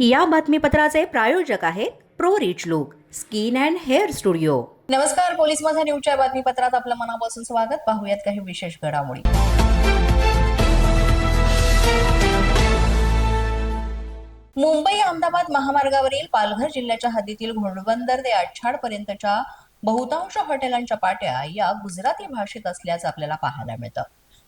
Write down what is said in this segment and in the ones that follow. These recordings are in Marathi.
या बातमीपत्राचे प्रायोजक आहेत pro rich look skin and hair studio. नमस्कार पोलीस माझा न्यूजच्या बातमीपत्रात आपलं मनापासून स्वागत. पाहूयात काही विशेष घडामोडी. मुंबई अहमदाबाद महामार्गावरील पालघर जिल्ह्याच्या हद्दीतील घोडबंदर ते आटछाड पर्यंतच्या बहुतांश हॉटेलांच्या पाट्या या गुजराती भाषेत असल्याचं आपल्याला पाहायला मिळतं.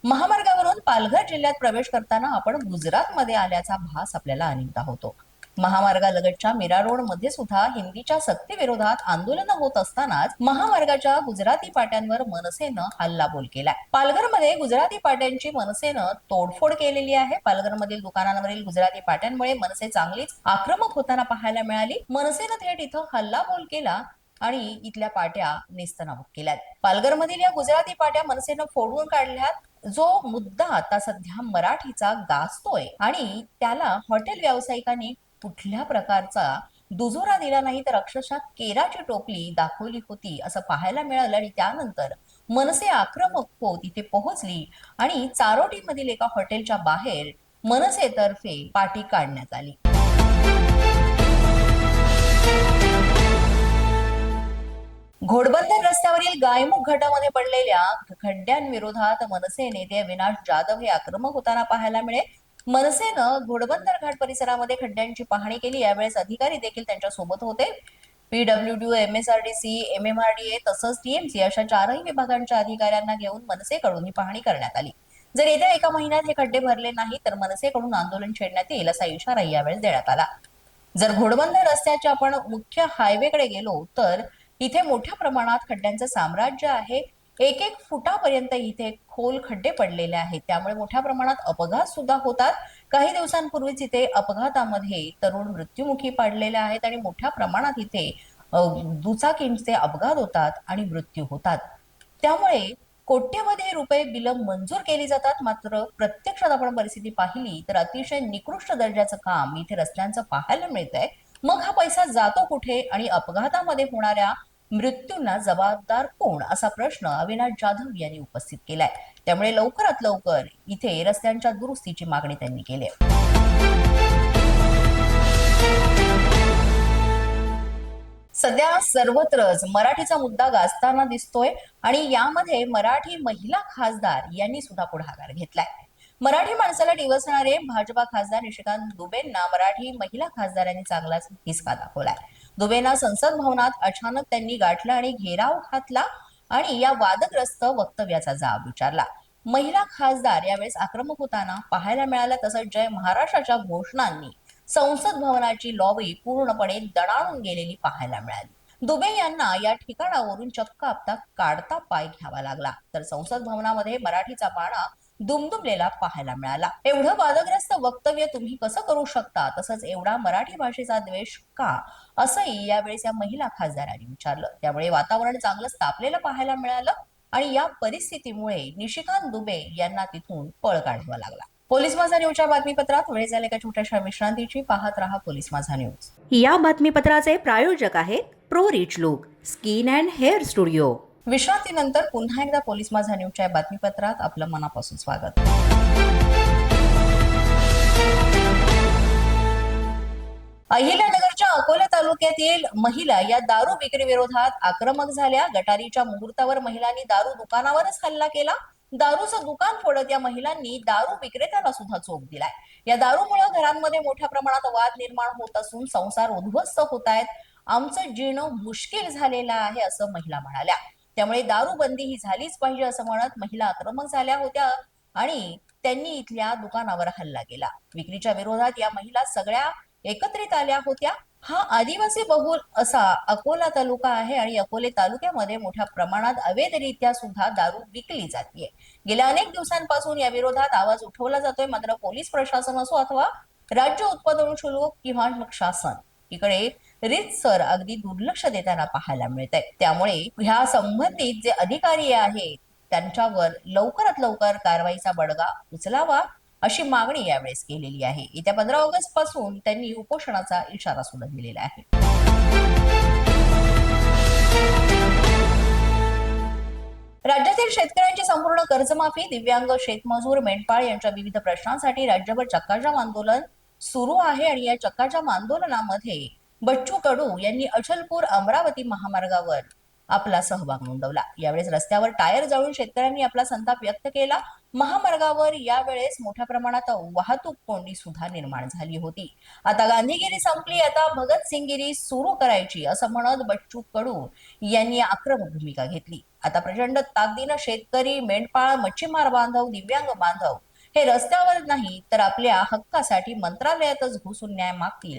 महामार्गावरून पालघर जिल्ह्यात प्रवेश करताना आपण गुजरातमध्ये आल्याचा भास आपल्याला अनेकदा होतो. महामार्गालगतच्या मीरा रोडमध्ये सुद्धा हिंदीच्या सक्तीविरोधात आंदोलन होत असतानाच महामार्गाच्या गुजराती पाट्यांवर मनसेनं हल्लाबोल केलाय. पालघरमध्ये गुजराती पाट्यांची मनसेनं तोडफोड केलेली आहे. पालघरमधील दुकानांवरील गुजराती पाट्यांमुळे मनसे चांगलीच आक्रमक होताना पाहायला मिळाली. मनसेनं थेट इथं हल्लाबोल केला आणि इथल्या पाट्या नेस्तनाबूत केल्यात. पालघरमधील या गुजराती पाट्या मनसेनं फोडून काढल्यात. जो मुद्दा आता सध्या मराठीचा गाजतोय आणि त्याला हॉटेल व्यावसायिकांनी कुठल्या प्रकारचा दुजोरा दिला नाही तर अक्षरशः केराची टोपली दाखवली होती असं पाहायला मिळालं आणि त्यानंतर मनसे आक्रमक होत इथे पोहोचली आणि चारोटीमधील एका हॉटेलच्या बाहेर मनसेतर्फे पाटी काढण्यात आली. घोडबंदर रस्त्यावरील गायमुख घाटामध्ये पडलेल्या खड्ड्यांविरोधात मनसे नेते अविनाश जाधव हे आक्रमक होताना पाहायला मिळेल. मनसेनं घोडबंदर घाट परिसरामध्ये खड्ड्यांची पाहणी केली. यावेळेस अधिकारी देखील त्यांच्यासोबत होते. पीडब्ल्यूडी एमएसआरडीसी एमएमआरडीए तसंच टीएमसी अशा चारही विभागांच्या अधिकाऱ्यांना घेऊन मनसेकडून ही पाहणी करण्यात आली. जर येत्या एका महिन्यात हे खड्डे भरले नाही तर मनसेकडून आंदोलन छेडण्यात येईल असा इशारा यावेळी देण्यात आला. जर घोडबंदर रस्त्याच्या आपण मुख्य हायवेकडे गेलो तर इथे मोठ्या प्रमाणात खड्ड्यांचं साम्राज्य आहे. एक एक फुटापर्यंत इथे खोल खड्डे पडलेले आहेत. त्यामुळे मोठ्या प्रमाणात अपघात सुद्धा होतात. काही दिवसांपूर्वीच इथे अपघातामध्ये तरुण मृत्युमुखी पाडलेले आहेत आणि मोठ्या प्रमाणात इथे दुचाकींचे अपघात होतात आणि मृत्यू होतात. त्यामुळे कोट्यवधी रुपये बिलं मंजूर केली जातात. मात्र प्रत्यक्षात आपण परिस्थिती पाहिली तर अतिशय निकृष्ट दर्जाचं काम इथे रस्त्यांचं पाहायला मिळतंय. मग हा पैसा जातो कुठे आणि अपघातामध्ये होणाऱ्या मृत्यूंना जबाबदार कोण? असा प्रश्न अविनाश जाधव यांनी उपस्थित केलाय. त्यामुळे लवकरात लवकर इथे रस्त्यांच्या दुरुस्तीची मागणी त्यांनी केली आहे. सध्या सर्वत्रच मराठीचा मुद्दा गाजताना दिसतोय आणि यामध्ये मराठी महिला खासदार यांनी सुद्धा पुढाकार घेतलाय. मराठी माणसाला डिवसणारे भाजपा खासदार निशिकांत दुबेंना मराठी महिला खासदारांनी चांगलाच हिसका दाखवलाय. दुबेंना संसद भवनात अचानक त्यांनी गाठलं आणि घेराव घातला आणि या वादग्रस्त वक्तव्याचा जाब विचारला. महिला खासदार यावेळेस आक्रमक होताना पाहायला मिळाल्या तसंच जय महाराष्ट्राच्या घोषणांनी संसद भवनाची लॉबी पूर्णपणे दणाणून गेलेली पाहायला मिळाली. दुबे यांना या ठिकाणावरून चक्क आपता काढता पाय घ्यावा लागला. तर संसद भवनामध्ये मराठीचा बाणा दुमदुमलेला पाहायला मिळाला. एवढं वादग्रस्त वक्तव्य तुम्ही कसं करू शकता? तसंच एवढा मराठी भाषेचा द्वेष का? असंही यावेळेस या महिला खासदारांनी विचारलं. त्यामुळे वातावरण चांगलंच तापलेलं पाहायला मिळालं आणि या परिस्थितीमुळे निशिकांत दुबे यांना तिथून पळ काढावा लागला. पोलीस माझा न्यूजच्या बातमीपत्रात वेळ झाले का छोट्याशा विश्रांतीची? पाहत रहा पोलीस माझा न्यूज. या बातमीपत्राचे प्रायोजक आहेत pro rich look skin and hair studio. विश्रांतीनंतर पुन्हा एकदा पोलीस माझा न्यूजच्या बातमीपत्रात आपलं मनापासून स्वागत. अहिल्यानगरच्या अकोला तालुक्यातील महिला या दारू विक्री विरोधात आक्रमक झाल्या. गटारीच्या मुहूर्तावर महिलांनी दारू दुकानावरच हल्ला केला. दारूचं दुकान फोडत या महिलांनी दारू विक्रेत्याला सुद्धा चोप दिलाय. या दारूमुळे घरांमध्ये मोठ्या प्रमाणात वाद निर्माण होत असून संसार उद्ध्वस्त होत आहेत. आमचं जीणं मुश्किल झालेलं आहे असं महिला म्हणाल्या. त्यामुळे दारूबंदी ही झालीच पाहिजे असं म्हणत महिला आक्रमक झाल्या होत्या आणि त्यांनी इथल्या दुकानावर हल्ला केला. विक्रीच्या विरोधात या महिला सगळ्या एकत्रित आल्या होत्या. हा आदिवासी बहुल असा अकोला तालुका आहे आणि अकोले तालुक्यामध्ये मोठ्या प्रमाणात अवैधरित्या सुद्धा दारू विकली जाते गेल्या अनेक दिवसांपासून या विरोधात आवाज उठवला जातोय. मात्र पोलीस प्रशासन असो अथवा राज्य उत्पादन शुल्क किंवा शासन इकडे रीतसर अगदी दुर्लक्ष देताना पाहायला मिळत आहे त्यामुळे ह्या संबंधित जे अधिकारी आहेत त्यांच्यावर लवकरात लवकर कारवाईचा बडगा उचलावा अशी मागणी यावेळेस केलेली आहे. येत्या पंधरा ऑगस्टपासून त्यांनी उपोषणाचा इशारा सुद्धा दिलेला आहे. राज्यातील शेतकऱ्यांची संपूर्ण कर्जमाफी दिव्यांग शेतमजूर मेंढपाळ यांच्या विविध प्रश्नांसाठी राज्यभर चक्काजाम आंदोलन सुरू आहे आणि या चक्काजाम आंदोलनामध्ये बच्चू कडू यांनी अचलपूर अमरावती महामार्गावर आपला सहभाग नोंदवला. यावेळेस रस्त्यावर टायर जाळून शेतकऱ्यांनी आपला संताप व्यक्त केला. महामार्गावर यावेळेस मोठ्या प्रमाणात वाहतूक कोंडी सुद्धा निर्माण झाली होती. आता गांधीगिरी संपली आता भगतसिंगगिरी सुरू करायची असं म्हणत बच्चू कडू यांनी आक्रमक भूमिका घेतली. आता प्रचंड ताकदीनं शेतकरी मेंढपाळ मच्छीमार बांधव दिव्यांग बांधव हे रस्त्यावर नाही तर आपल्या हक्कासाठी मंत्रालयातच घुसून न्याय मागतील